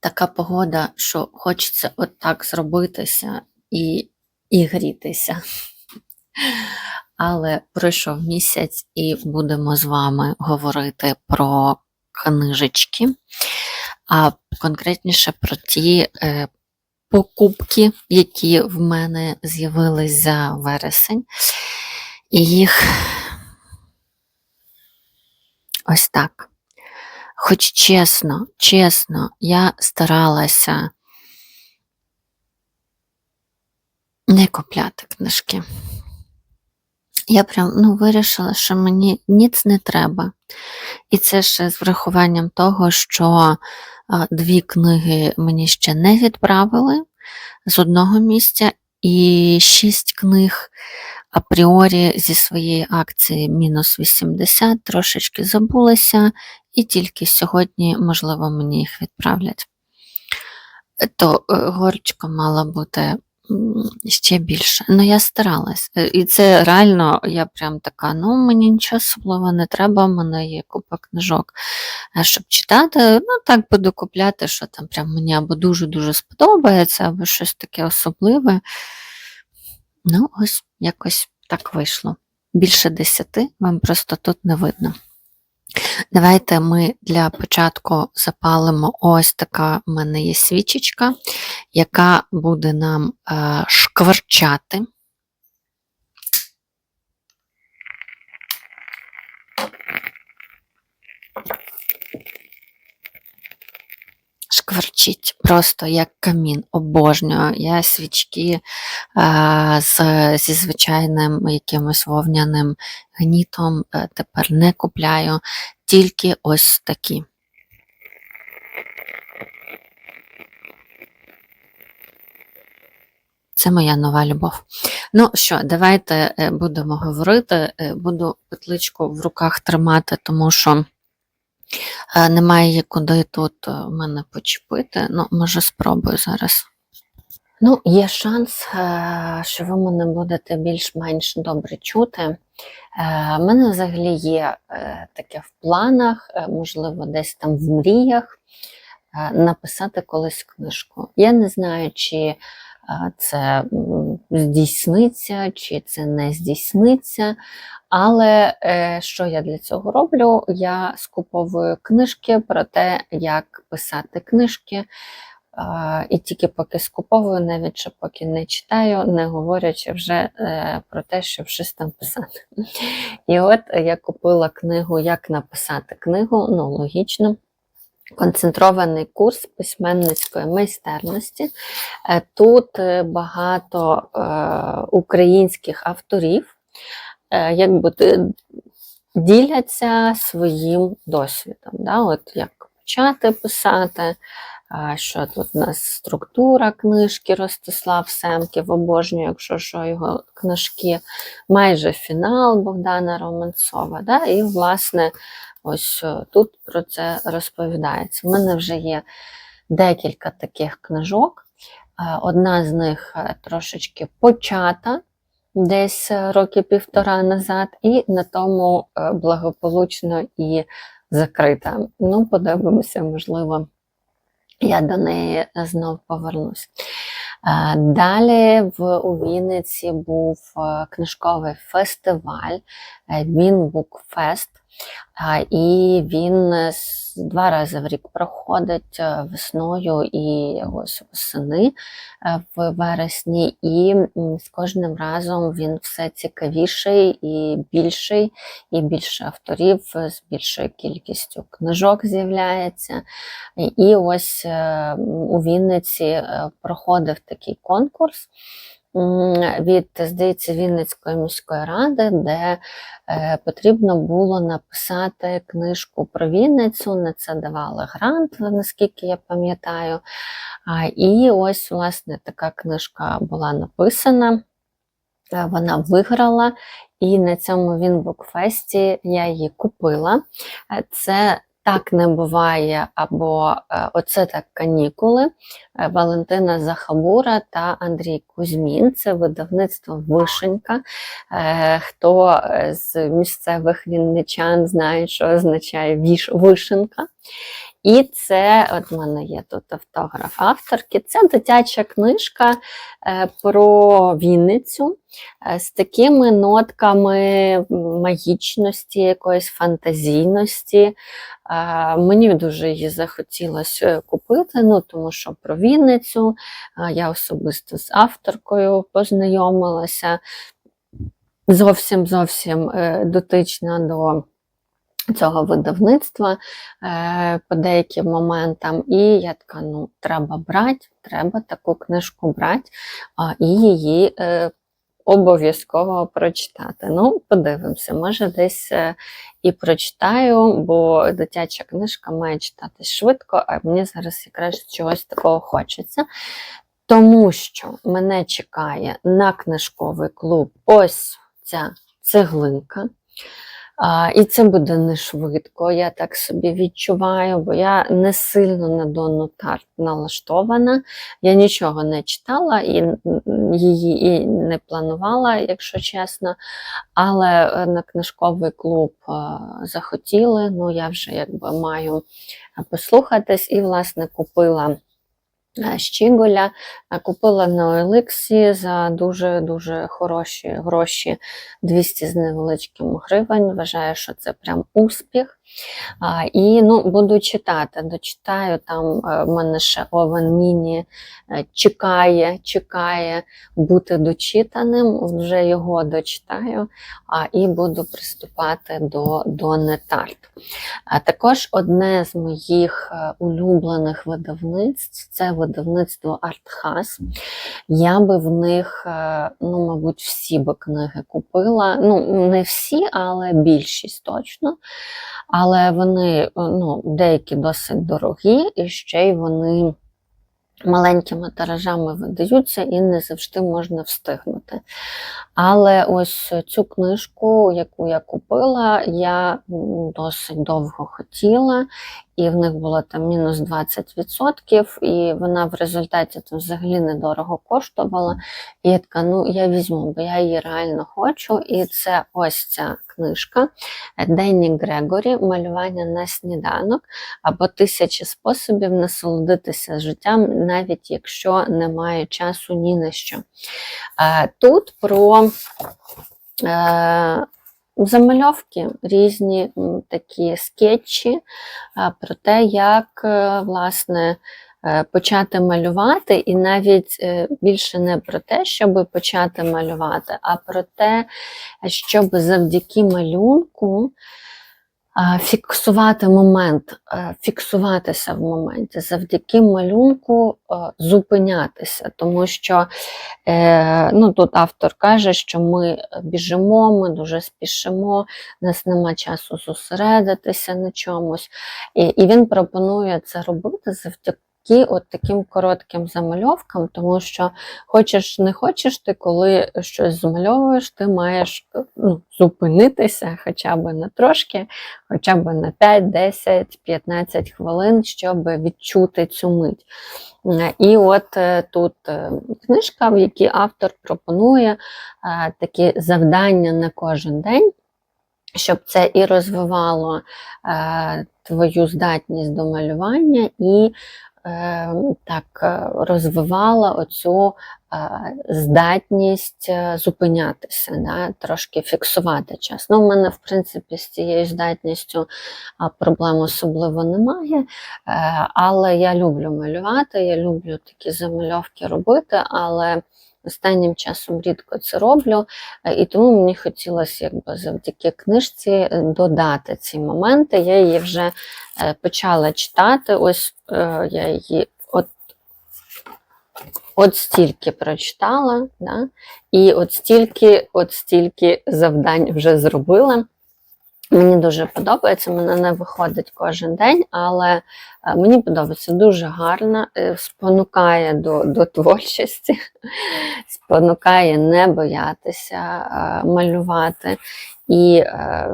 Така погода, що хочеться отак зробитися і, і грітися. Але пройшов місяць і будемо з вами говорити про книжечки, а конкретніше про ті е, покупки, які в мене з'явились за вересень. І їх ось так. Хоч чесно, чесно, я старалася не купляти книжки. Я прям ну, вирішила, що мені ніц не треба. І це ще з врахуванням того, що дві книги мені ще не відправили з одного місця, і шість книг апріорі зі своєї акції мінус 80, трошечки забулася, і тільки сьогодні, можливо, мені їх відправлять. То е, мала бути ще більше. Ну, я старалась. Е, І це реально, я прям така, ну, мені нічого особливого не треба, в мене є купа книжок, е, щоб читати. Ну, так буду купляти, що там прям мені або дуже-дуже сподобається, або щось таке особливе. Ну, ось якось так вийшло. Більше десяти вам просто тут не видно. Давайте ми для початку запалимо ось така в мене є свічечка, яка буде нам е, шкварчати. Шкварчить просто як камін, обожнюю. Я свічки е, з, зі звичайним якимось вовняним гнітом е, тепер не купляю, тільки ось такі. Це моя нова любов. Ну що, давайте е, будемо говорити. Буду петличку в руках тримати, тому що немає її куди тут е, мене почепити. Ну, може, спробую зараз. Ну, є шанс, е, що ви мене будете більш-менш добре чути. Е, в мене взагалі є е, таке в планах, е, можливо, десь там в мріях е, написати колись книжку. Я не знаю, чи е, це здійсниться, чи це не здійсниться. Але е, що я для цього роблю? Я скуповую книжки про те, як писати книжки. І тільки поки скуповую, навіть що поки не читаю, не говорячи вже е, про те, щоб щось там писати. І от я купила книгу Як написати книгу, ну логічно. Концентрований курс письменницької майстерності. Е, Тут е, багато е, українських авторів, якби діляться своїм досвідом. Да? От як почати писати, що тут у нас структура книжки Ростислав Семків, обожнюю, якщо що його книжки, майже фінал Богдана Романцова. Да? І, власне, ось е, тут про це розповідається. У мене вже є декілька таких книжок. Одна з них е, трошечки почата, десь е, роки півтора назад, і на тому благополучно і закрита. Ну, подивимося, можливо, я до неї знов повернусь. Е, Далі в у Вінниці був е, книжковий фестиваль Вінбукфест. Е, І він е, два рази в рік проходить е, весною і ось восени е, в вересні, і з кожним разом він все цікавіший і більший, і більше авторів з більшою кількістю книжок з'являється. І- ось у Вінниці проходив такий конкурс від, здається, Вінницької міської ради, де е, потрібно було написати книжку про Вінницю. На це давали грант, наскільки я пам'ятаю. І ось, власне, така книжка була написана. Е, Вона виграла, і на цьому Вінбукфесті я її купила. Е, Це так не буває, або е, оце так канікули. Е, Валентина Захабура та Андрій Кузьмін. Це видавництво Вишенька. Е, Хто з місцевих вінничан знає, що означає вишенка. І це, от в мене є тут автограф авторки. Це дитяча книжка е, про Вінницю е, з такими нотками магічності, якоїсь фантазійності. Е, Мені дуже її захотілося купити, ну, тому що про Вінницю я особисто з авторкою познайомилася. Зовсім зовсім дотична до цього видавництва е, по деяким моментам. І я така: ну, треба брати, треба таку книжку брати а, і її е, обов'язково прочитати. Ну, подивимося, може, десь е, і прочитаю, бо дитяча книжка має читатись швидко, а мені зараз якраз чогось такого хочеться. Тому що мене чекає на книжковий клуб ось ця цеглинка. А, і це буде не швидко, я так собі відчуваю, бо я не сильно на Донну Тарт налаштована. Я нічого не читала і її і не планувала, якщо чесно. Але е, на книжковий клуб е, захотіли. Ну, я вже якби маю послухатись і, власне, купила. Е, Щіголя Е, купила на Еликсі за дуже-дуже хороші гроші 200 з невеличким гривень. Вважаю, що це прям успіх. А, і ну, буду читати. Дочитаю там е, в мене ще Овен Міні чекає, чекає бути дочитаним. Вже його дочитаю а, і буду приступати до, до Нетарт. А також одне з моїх е, улюблених видавництв це видавництво Артхас. Я би в них, е, ну, мабуть, всі би книги купила. Ну, не всі, але більшість точно. Але вони е, ну, деякі досить дорогі, і ще й вони маленькими тиражами видаються і не завжди можна встигнути. Але ось цю книжку, яку я купила, я досить довго хотіла, і в них було там мінус 20%, і вона в результаті там взагалі недорого коштувала. І я така, ну я візьму, бо я її реально хочу. І це ось ця книжка Денні Грегорі Малювання на сніданок або тисячі способів насолодитися життям, навіть якщо немає часу ні на що. Е, Тут про е, замальовки, різні такі скетчі е, про те, як е, власне. е, Почати малювати, і навіть більше не про те, щоб почати малювати, а про те, щоб завдяки малюнку фіксувати момент, е, фіксуватися в моменті, завдяки малюнку е, зупинятися. Тому що е, ну, тут автор каже, що ми біжимо, ми дуже спішимо, нас нема часу зосередитися на чомусь. І, і він пропонує це робити завдяки. От таким коротким замальовкам, тому що хочеш не хочеш, ти коли щось змальовуєш, ти маєш ну, зупинитися хоча б на трошки, хоча б на 5, 10, 15 хвилин, щоб відчути цю мить. І от е, тут е, книжка, в якій автор пропонує е, такі завдання на кожен день, щоб це і розвивало е, твою здатність до малювання, і так е, розвивала оцю е, здатність е, зупинятися, да, трошки фіксувати час. Ну, у мене, в принципі, з цією здатністю проблем особливо немає. Але я люблю малювати, я люблю такі замальовки робити, але останнім часом рідко це роблю. Е, І тому мені хотілося якби завдяки книжці е, додати ці моменти. Я її вже е, почала читати. Ось я її от, от стільки прочитала, да? і от стільки, от стільки завдань вже зробила. Мені дуже подобається, мене не виходить кожен день, але е, мені подобається дуже гарно, е, спонукає до, до творчості, спонукає не боятися е, малювати. І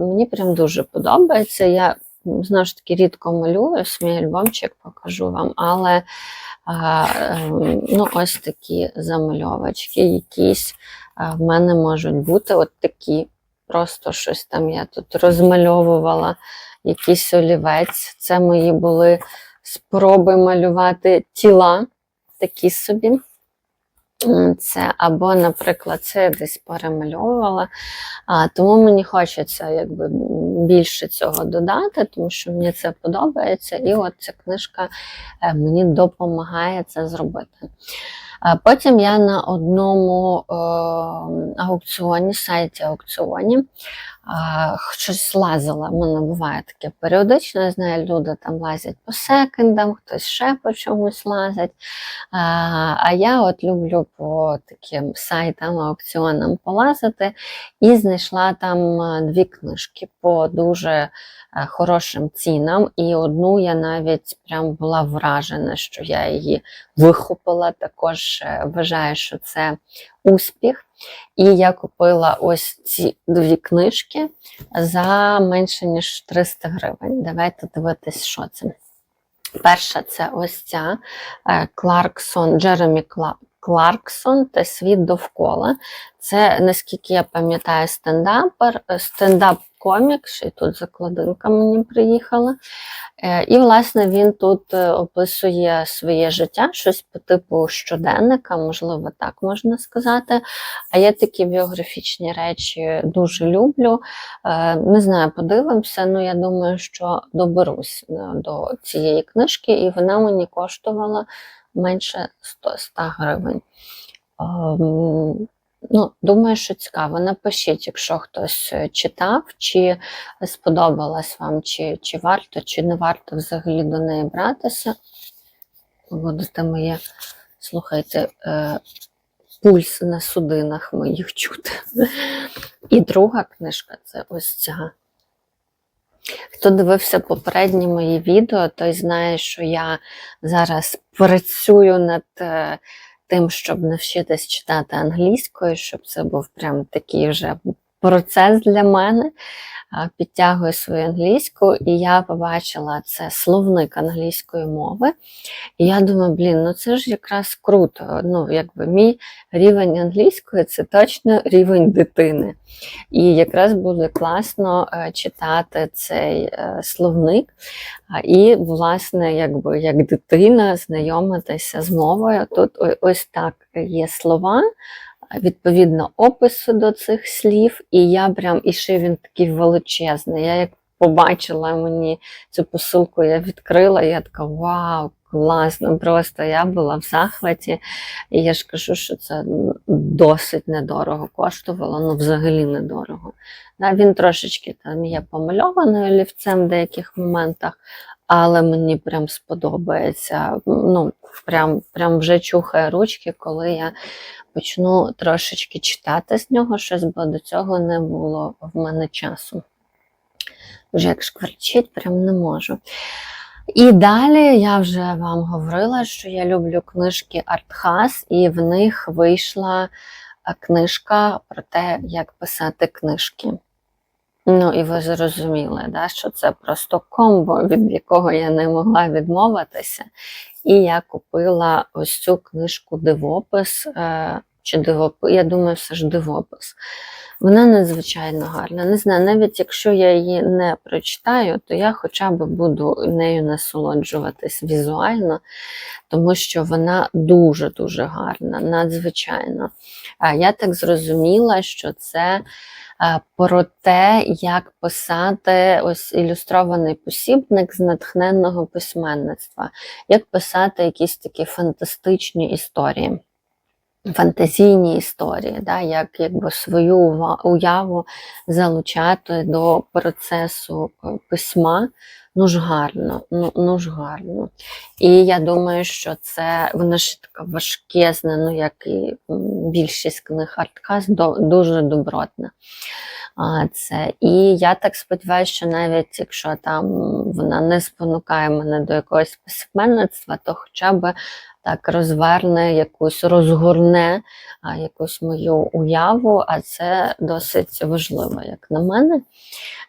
мені прям дуже подобається. Я знову ж таки рідко малюю, свій альбомчик покажу вам, але ну, ось такі замальовочки, якісь в мене можуть бути от такі просто щось там я тут розмальовувала, якийсь олівець. Це мої були спроби малювати тіла такі собі. Це або, наприклад, це я десь перемальовувала. А, тому мені хочеться якби, більше цього додати, тому що мені це подобається, і от ця книжка е, мені допомагає це зробити. Потім я на одному е, аукціоні, сайті аукціоні, щось лазила. У мене буває таке періодично. Я знаю, люди там лазять по секендам, хтось ще по чомусь лазить. А, а я от люблю по таким сайтам, аукціонам полазити і знайшла там е, дві книжки по дуже е, хорошим цінам. І одну я навіть прям була вражена, що я її вихопила. Також е, вважаю, що це успіх. І я купила ось ці дві книжки за менше ніж 300 гривень. Давайте дивитись, що це. Перша це ось ця Кларксон, Джеремі Кларксон та світ довкола. Це, наскільки я пам'ятаю, стендапер, е, стендап-комік, ще й тут закладинка мені приїхала. Е, І, власне, він тут е, описує своє життя, щось по типу щоденника, можливо, так можна сказати. А я такі біографічні речі дуже люблю. Е, Не знаю, подивимося, ну я думаю, що доберусь до цієї книжки, і вона мені коштувала менше 100, 100 гривень. Ну, думаю, що цікаво. Напишіть, якщо хтось е, читав, чи сподобалась вам, чи, чи варто, чи не варто взагалі до неї братися. Будете моє, слухайте, е, пульс на судинах моїх чути. І друга книжка це ось ця. Хто дивився попередні мої відео, той знає, що я зараз працюю над е, тим, щоб навчитись читати англійською, щоб це був прям такий вже процес для мене. Підтягую свою англійську, і я побачила це словник англійської мови. І я думаю, блін, ну це ж якраз круто. Ну, якби мій рівень англійської це точно рівень дитини. І якраз буде класно е, читати цей е, словник, і, власне, якби як дитина знайомитися з мовою. Тут ось так є слова, відповідно, опису до цих слів, і я прям і ще він такий величезний. Я як побачила мені цю посилку, я відкрила, і я така вау! Класно, просто я була в захваті, і я ж кажу, що це досить недорого коштувало, ну взагалі недорого. Да, він трошечки там є помальований олівцем в деяких моментах, але мені прям сподобається. Ну, прям, прям вже чухає ручки, коли я почну трошечки читати з нього щось, бо до цього не було в мене часу. Вже як шкварчить, прям не можу. І далі я вже вам говорила, що я люблю книжки Артхас, і в них вийшла е, книжка про те, як писати книжки. Ну, і ви зрозуміли, да, що це просто комбо, від якого я не могла відмовитися. І я купила ось цю книжку Дивопис. Чи дивопис, я думаю, все ж дивопис. Вона надзвичайно гарна. Не знаю, навіть якщо я її не прочитаю, то я хоча б буду нею насолоджуватись візуально, тому що вона дуже-дуже гарна, надзвичайно. Я так зрозуміла, що це про те, як писати ось ілюстрований посібник з натхненного письменництва, як писати якісь такі фантастичні історії. Фантазійні історії, да, як якби свою уяву залучати до процесу е, письма. Ну ж гарно, ну, ну ж гарно. І я думаю, що це воно ж така важкезна, ну як і більшість книг Арткас, дуже добротна. А, це. І я так сподіваюся, що навіть якщо там вона не спонукає мене до якогось письменництва, то хоча б так розверне якусь, розгорне а, якусь мою уяву, а це досить важливо, як на мене.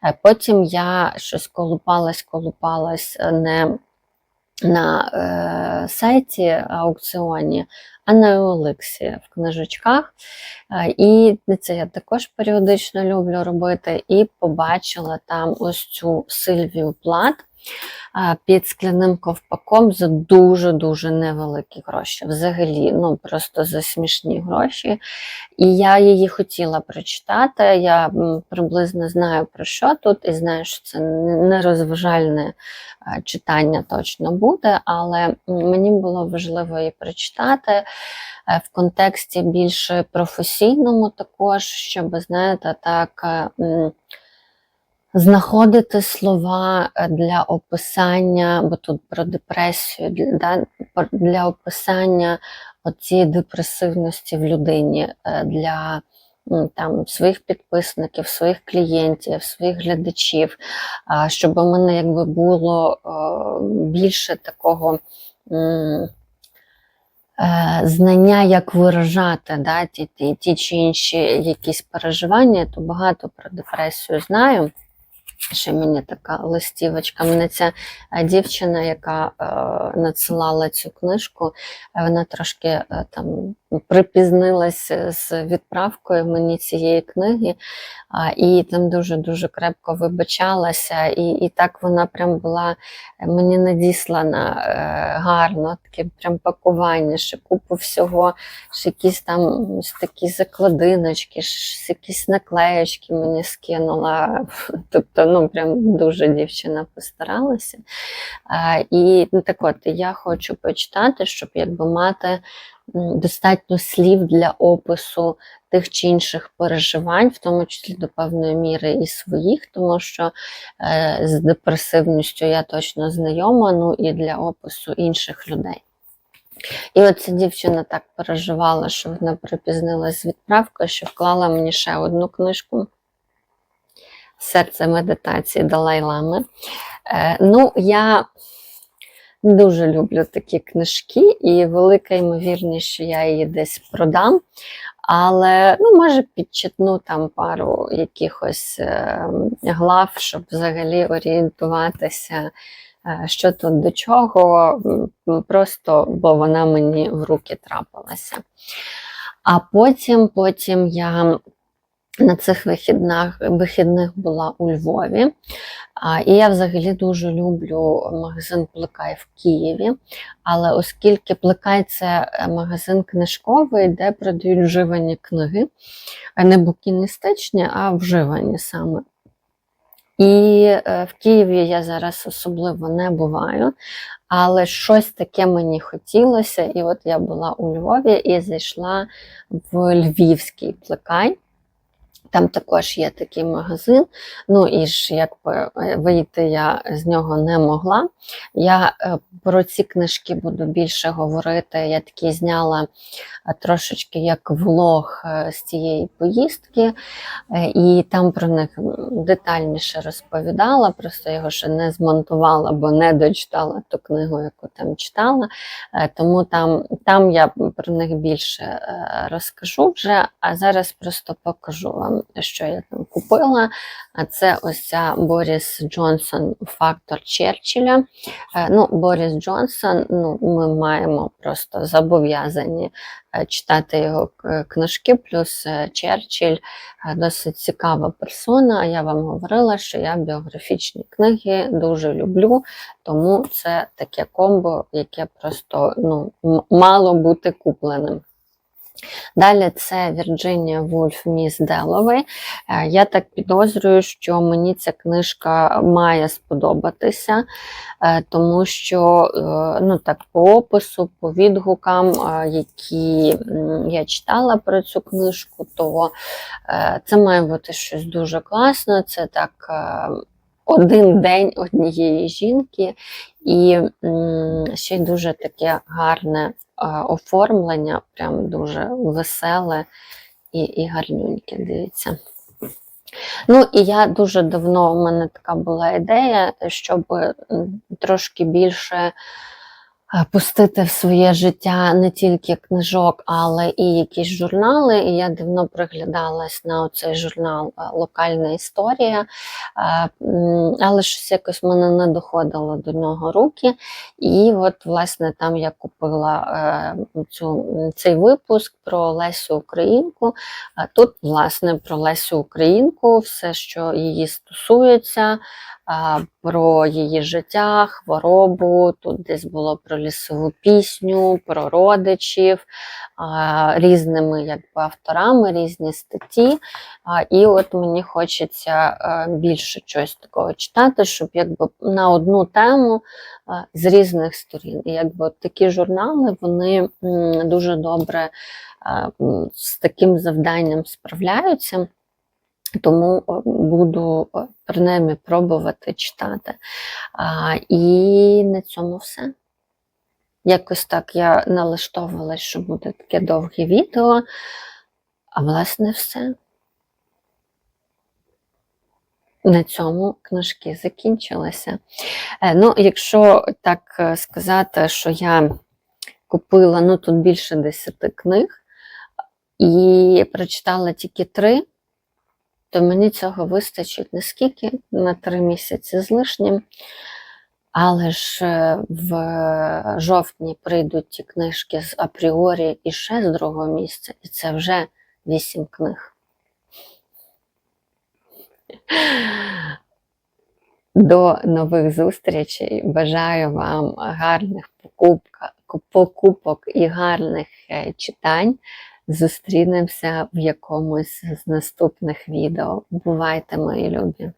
Е, Потім я щось колупалась, колупалась, е, не на е, сайті аукціоні, а на Олексі в книжечках. Е, І це я також періодично люблю робити. І побачила там ось цю Сильвію Плат під скляним ковпаком за дуже-дуже невеликі гроші. Взагалі, ну просто за смішні гроші. І я її хотіла прочитати. Я приблизно знаю про що тут, і знаю, що це не розважальне е, читання точно буде, але мені було важливо її прочитати е, в контексті більш професійному також, щоб, знаєте, так. Знаходити слова е, для описання, бо тут про депресію, для, для описання цієї депресивності в людині, е, для там, своїх підписників, своїх клієнтів, своїх глядачів, щоб у мене якби було е, більше такого. Знання, як виражати да, ті, ті, ті чи інші якісь переживання, то багато про депресію знаю. Ще мені така листівочка. Мене ця е, дівчина, яка е, надсилала цю книжку, е, вона трошки там припізнилася з відправкою мені цієї книги, і там дуже-дуже крепко вибачалася. І, і так вона прям була е, мені надіслана е, гарно, таке прям пакування, ще купу всього, ще якісь там ось такі закладиночки, ще якісь наклеєчки мені скинула. Тобто, ну прям дуже дівчина постаралася. І ну, так от я хочу почитати, щоб якби мати достатньо слів для опису тих чи інших переживань, в тому числі до певної міри і своїх, тому що е, з депресивністю я точно знайома, ну і для опису інших людей. І оця дівчина так переживала, що вона припізнилась з відправкою, що вклала мені ще одну книжку Серце медитації Далай-Лами. Е, ну, я дуже люблю такі книжки, і велика ймовірність, що я її десь продам. Але ну, може підчитну там пару якихось е, глав, щоб взагалі орієнтуватися, е, що тут до чого, просто бо вона мені в руки трапилася. А потім, потім я на цих вихідних, вихідних була у Львові. А, і я взагалі дуже люблю магазин Плекай в Києві. Але оскільки Плекай це е, магазин книжковий, де продають вживані книги, а не букіністичні, а вживані саме. І е, в Києві я зараз особливо не буваю, але щось таке мені хотілося. І от я була у Львові і зайшла в Львівський плекай. Там також є такий магазин. Ну і ж якби е, вийти я з нього не могла. Я е, про ці книжки буду більше говорити. Я такі зняла трошечки як влог е, з цієї поїздки, е, і там про них детальніше розповідала. Просто його ще не змонтувала, бо не дочитала ту книгу, яку там читала. Е, Тому там, там я про них більше розкажу вже, а зараз просто покажу вам, що я там купила. А це ось ця Боріс Джонсон Фактор Черчилля. Ну, Боріс Джонсон, ну, ми маємо просто зобов'язані читати його книжки, плюс е, Черчилль е, досить цікава персона. Я вам говорила, що я біографічні книги дуже люблю, тому це таке комбо, яке просто ну, мало бути купленим. Далі це Вірджинія Вульф Міс Деловей. Е, Я так підозрюю, що мені ця книжка має сподобатися, е, тому що е, ну, так, по опису, по відгукам, які я читала про цю книжку, то це має бути щось дуже класне. Це так. Один день однієї жінки, і ще й дуже таке гарне оформлення, прям дуже веселе і, і гарнюньке, дивіться. Ну, і я дуже давно, у мене така була ідея, щоб трошки більше пустити в своє життя не тільки книжок, але і якісь журнали. І я давно приглядалась на цей журнал е, Локальна історія, Е, але щось якось мене не доходило до нього руки. І от, власне, там я купила е, цю, цей випуск про Лесю Українку. Тут, власне, про Лесю Українку, все, що її стосується, про її життя, хворобу. Тут десь було про лісову пісню, про родичів, різними якби, авторами, різні статті. І от мені хочеться е, більше чогось такого читати, щоб якби на одну тему е, з різних сторін. І якби такі журнали вони дуже добре е, з таким завданням справляються. Тому е, буду е, принаймні пробувати читати. А, і на цьому все. Якось так я налаштовувалась, що буде таке довге відео, а власне все. На цьому книжки закінчилися. Е, Ну, якщо так сказати, що я купила ну, тут більше 10 книг і прочитала тільки три, то мені цього вистачить не скільки на три місяці з лишнім. Але ж е, в жовтні прийдуть ті книжки з апріорі і ще з другого місця, і це вже вісім книг. До нових зустрічей. Бажаю вам гарних покупок і гарних е, читань. Зустрінемося в якомусь з наступних відео. Бувайте, мої любі!